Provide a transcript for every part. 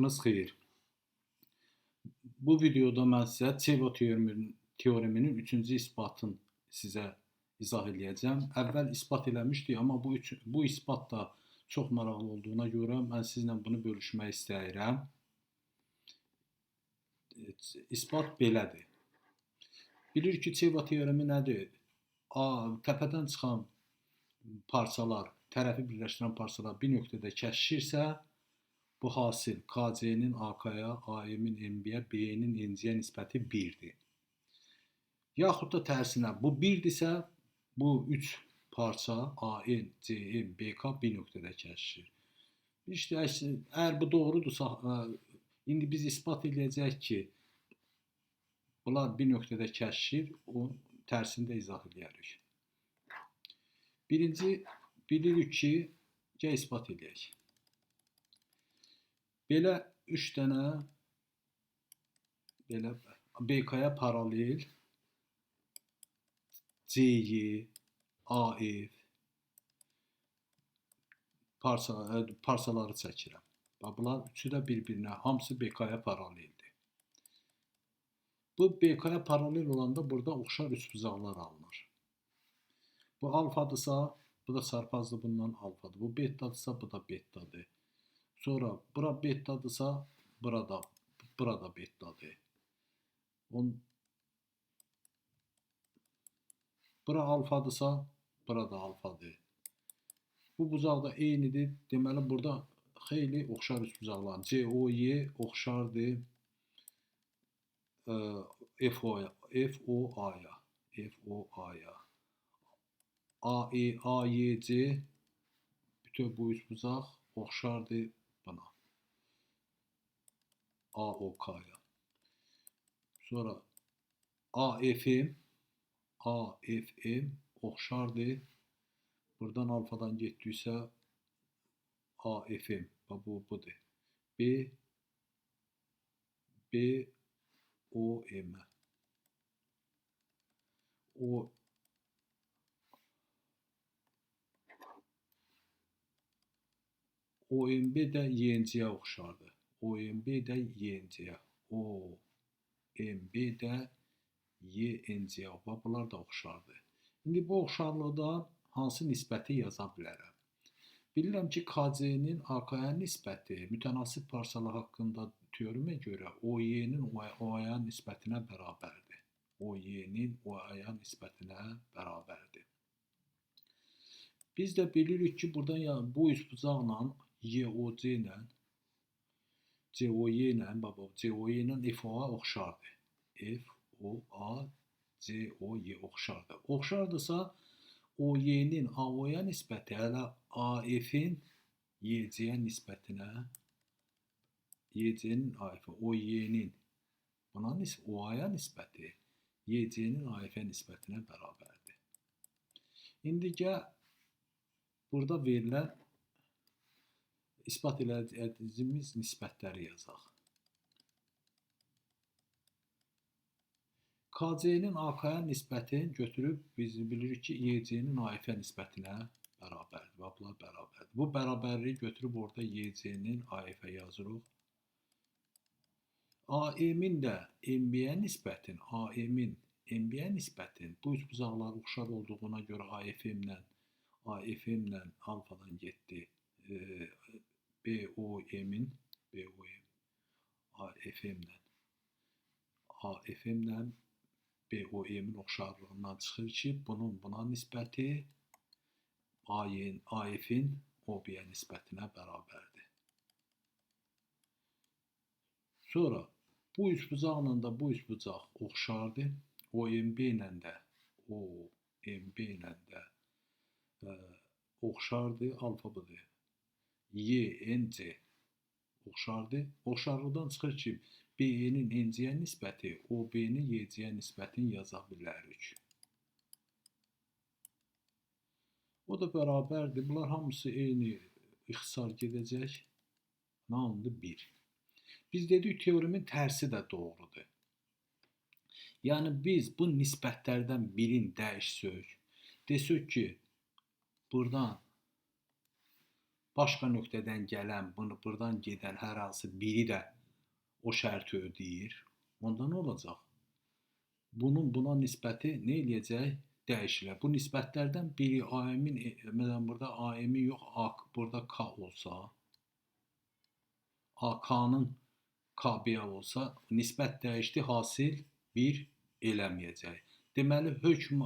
Vaxtınız xeyir. Bu videoda mən sizə Çeva teoreminin, teoreminin üçüncü isbatını sizə izah edəcəm. Əvvəl isbat eləmişdik, amma bu üç, bu isbat da çox maraqlı olduğuna görə mən sizlə bunu bölüşmək istəyirəm. İsbat belədir. Bilir ki, Çeva teoremi nədir? A, təpədən çıxan parçalar, tərəfi birləşdirən parçalar bir nöqtədə kəsişirsə, bu hasil KC-nin AK-ya, AM-in MB-yə, B-nin NC-yə nisbəti 1-dir. Yaxud da tərsinə, bu 1-dirsə, bu 3 parça AN, CM, BK bir nöqtədə kəsişir. İşte əgər bu doğrudursa, indi biz isbat edəcəyik ki, bunlar bir nöqtədə kəsişir, o tərsini də izah edərik. Birinci bilirik ki, gəl isbat edək. Belə 3 dənə belə BK-ya paralel CY, AF parça, parçaları çəkirəm. Bax, bunlar üçü də bir-birinə, hamısı BK-ya paraleldir. Bu BK-ya paralel olanda burada oxşar üçbucaqlar alınır. Bu alfadırsa, bu da çarpazdır bundan alfadır. Bu betadırsa, bu da betadır. Sonra bura betadırsa burada burada betadır. On bura alfadırsa burada alfadır. Bu bucaq da eynidir. Deməli burada xeyli oxşar üçbucaqlar. COY oxşardır. FO FOA-ya, FOA-ya. AE AYC bütün bu üçbucaq oxşardır buna. AOK-ya. Sonra AFM AFM oxşardır. Buradan alfadan getdiksə AFM bu budur. B B O M O OMB də YNC-yə oxşardır. OMB də YNC-yə. OMB YNC-yə. Bax, bunlar da oxşardır. İndi bu oxşarlıqda hansı nisbəti yaza bilərəm? Ki, KC-nin AK-ya nisbəti mütənasib parçalar haqqında teoremə görə OY-nin OA-ya nisbətinə bərabərdir. OY-nin OA-ya nisbətinə bərabərdir. Biz də bilirik ki, buradan ya bu üçbucaqla YOC ilə COY ilə baba COY ilə FOA oxşardır. FOA COY oxşardır. Oxşardırsa OY-nin AO-ya nisbəti hələ AF-in YC-yə nisbətinə YC-nin AF-ə OY-nin buna nis OA-ya nisbəti YC-nin AF-ə nisbətinə bərabərdir. İndi gəl burada verilən isbat elədiyimiz nisbətləri yazaq. KC-nin AK-ya nisbətini götürüb biz bilirik ki, YC-nin AF-ə nisbətinə bərabərdir. Və bunlar bərabərdir. Bu bərabərliyi götürüb orada YC-nin AF-ə yazırıq. AM-in də MB-yə nisbətin, AM-in MB-yə nisbətin bu üç bucaqlar oxşar olduğuna görə AF-ilə AF-ilə alfadan getdi. E, BOM-in BOM AFM-lə AFM-lə BOM-in oxşarlığından çıxır ki, bunun buna nisbəti AY-in AF-in OB-yə nisbətinə bərabərdir. Sonra bu üçbucaqla da bu üçbucaq oxşardır. OMB ilə də OMB ilə də ə, oxşardır, alfa. Y, N, C oxşardır. Oxşarlıqdan çıxır ki, B-nin N-yə nisbəti OB-nin Y-yə nisbətini yaza bilərik. O da bərabərdir. Bunlar hamısı eyni ixtisar gedəcək. Nə oldu? 1. Biz dedik teoremin tərsi də doğrudur. Yəni biz bu nisbətlərdən birini dəyişsək, desək ki, buradan başqa nöqtədən gələn, bunu burdan gedən hər hansı biri də o şərti ödəyir, onda nə olacaq? Bunun buna nisbəti nə eləyəcək? Dəyişilər. Bu nisbətlərdən biri AM-in e, məsələn burada AM-i yox, A, burada K olsa, AK-nın KB-yə olsa, nisbət dəyişdi, hasil 1 eləməyəcək. Deməli hökm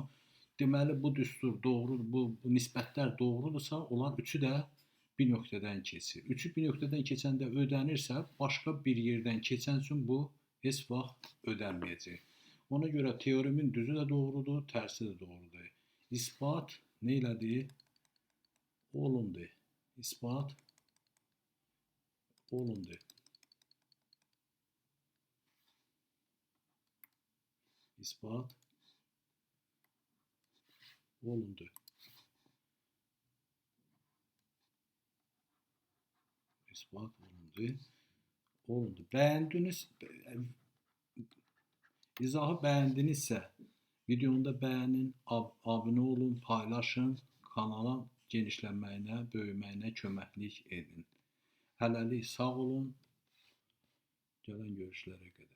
deməli bu düstur doğrudur, bu, bu nisbətlər doğrudursa, onlar üçü də bir nöqtədən keçir. Üçü bir nöqtədən keçəndə ödənirsə, başqa bir yerdən keçən üçün bu heç vaxt ödənməyəcək. Ona görə teoremin düzü də doğrudur, tərsi də doğrudur. İsbat nə elədi? Olundu. İsbat olundu. İspat olundu. İspat olundu. Olundu. Beğendiniz, izahı beğendinizsə videonu da beğenin, ab abunə olun, paylaşın, kanala genişlənməyinə, böyüməyinə köməklik edin. Hələlik sağ olun. Gələn görüşlərə qədər.